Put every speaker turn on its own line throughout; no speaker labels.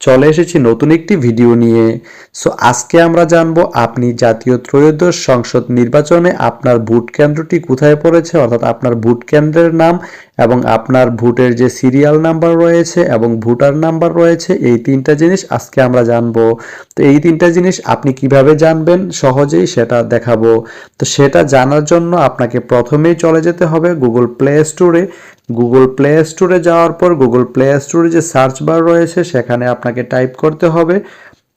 চলে এসেছি নতুন একটি ভিডিও নিয়ে। সো আজকে আমরা জানব আপনি জাতীয় ত্রয়োদশ সংসদ নির্বাচনে আপনার ভোট কেন্দ্রটি কোথায় পড়েছে, অর্থাৎ আপনার ভোট কেন্দ্রের নাম এবং আপনার ভোটের যে সিরিয়াল নাম্বার রয়েছে এবং ভোটার নাম্বার রয়েছে, এই তিনটা জিনিস আজকে আমরা জানব। তো এই তিনটা জিনিস আপনি কীভাবে জানবেন? সহজেই সেটা দেখাবো। তো সেটা জানার জন্য আপনাকে প্রথমেই চলে যেতে হবে গুগল প্লে স্টোরে গুগল প্লে স্টোরে যাওয়ার পর গুগল প্লে স্টোরে যে সার্চ বার রয়েছে, সেখানে আপনাকে টাইপ করতে হবে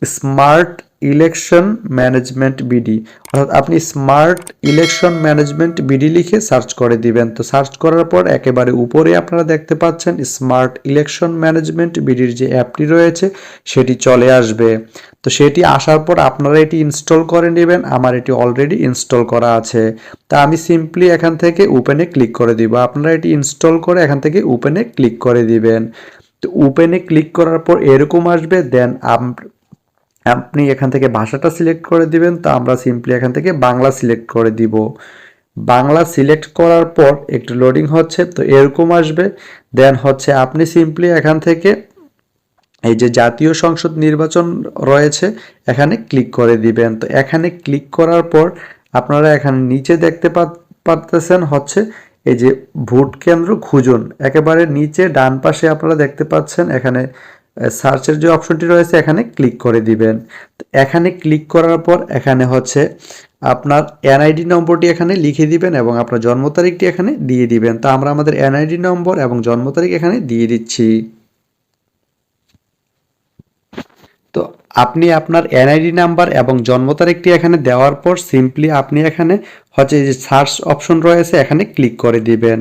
স্মার্ট ইলেকশন ম্যানেজমেন্ট বিডি। অর্থাৎ আপনি স্মার্ট ইলেকশন ম্যানেজমেন্ট বিডি লিখে সার্চ করে দিবেন। তো সার্চ করার পর একেবারে উপরে আপনারা দেখতে পাচ্ছেন স্মার্ট ইলেকশন ম্যানেজমেন্ট বিডির যে অ্যাপটি রয়েছে, সেটি চলে আসবে। তো সেটি আসার পর আপনারা এটি ইনস্টল করে নেবেন। আমার এটি অলরেডি ইনস্টল করা আছে। তা আমি সিম্পলি এখান থেকে ওপেনে ক্লিক করে দিব। আপনারা এটি ইনস্টল করে এখান থেকে ওপেনে ক্লিক করে দিবেন। তো ওপেনে ক্লিক করার পর এরকম আসবে, দেন আপনি এখান থেকে ভাষাটা সিলেক্ট করে দিবেন, তো আমরা সিম্পলি এখান থেকে বাংলা সিলেক্ট করে দিব। বাংলা সিলেক্ট করার পর একটু লোডিং হচ্ছে, তো এরকম আসবে। দেন হচ্ছে আপনি সিম্পলি এখান থেকে এই যে জাতীয় সংসদ নির্বাচন রয়েছে, এখানে ক্লিক করে দিবেন। তো এখানে ক্লিক করার পর আপনারা এখানে নিচে দেখতে পারতেছেন হচ্ছে এই যে ভোট কেন্দ্র খুঁজুন। একেবারে নিচে ডান পাশে আপনারা দেখতে পাচ্ছেন, এখানে সার্চের যে অপশনটি রয়েছে, এখানে ক্লিক করে দিবেন। এখানে ক্লিক করার পর এখানে হচ্ছে আপনার এনআইডি নম্বরটি এখানে লিখে দিবেন এবং আপনার জন্ম তারিখটি এখানে দিয়ে দিবেন। তা আমরা আমাদের এনআইডি নম্বর এবং জন্ম তারিখ এখানে দিয়ে দিচ্ছি। তো আপনি আপনার এনআইডি নাম্বার এবং জন্ম তারিখটি এখানে দেওয়ার পর সিম্পলি আপনি এখানে হচ্ছে যে সার্চ অপশন রয়েছে, এখানে ক্লিক করে দিবেন।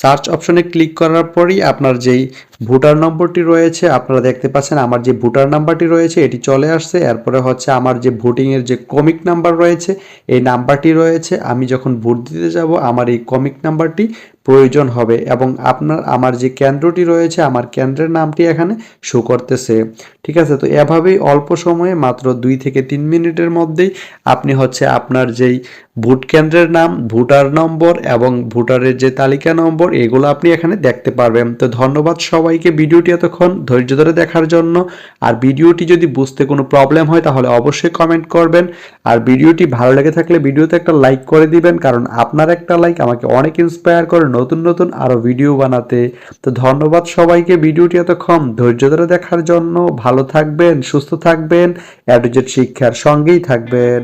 সার্চ অপশনে ক্লিক করার পরই আপনার যেই ভোটার নম্বরটি রয়েছে, আপনারা দেখতে পাচ্ছেন আমার যে ভোটার নাম্বারটি রয়েছে, এটি চলে আসছে। এরপরে হচ্ছে আমার যে ভোটিংয়ের যে কমিক নাম্বার রয়েছে, এই নাম্বারটি রয়েছে। আমি যখন ভোট দিতে যাব, আমার এই কমিক নাম্বারটি প্রয়োজন হবে এবং আপনার, আমার যে কেন্দ্রটি রয়েছে, আমার কেন্দ্রের নামটি এখানে শো করতেছে। ঠিক আছে? তো এভাবেই অল্প সময়ে মাত্র দুই থেকে তিন মিনিটের মধ্যেই আপনি হচ্ছে আপনার যেই ভোট কেন্দ্রের নাম, ভোটার নম্বর এবং ভোটারের যে তালিকা নম্বর, এগুলো আপনি এখানে দেখতে পারবেন। তো ধন্যবাদ সবাইকে ভিডিওটি এতক্ষণ ধৈর্য ধরে দেখার জন্য। আর ভিডিওটি যদি বুঝতে কোনো প্রবলেম হয়, তাহলে অবশ্যই কমেন্ট করবেন। আর ভিডিওটি ভালো লেগে থাকলে ভিডিওতে একটা লাইক করে দিবেন, কারণ আপনার একটা লাইক আমাকে অনেক ইন্সপায়ার করে নতুন নতুন আরও ভিডিও বানাতে। তো ধন্যবাদ সবাইকে ভিডিওটি এতক্ষণ ধৈর্য ধরে দেখার জন্য। ভালো থাকবেন, সুস্থ থাকবেন অ্যাডুজেট শিক্ষার সঙ্গেই থাকবেন।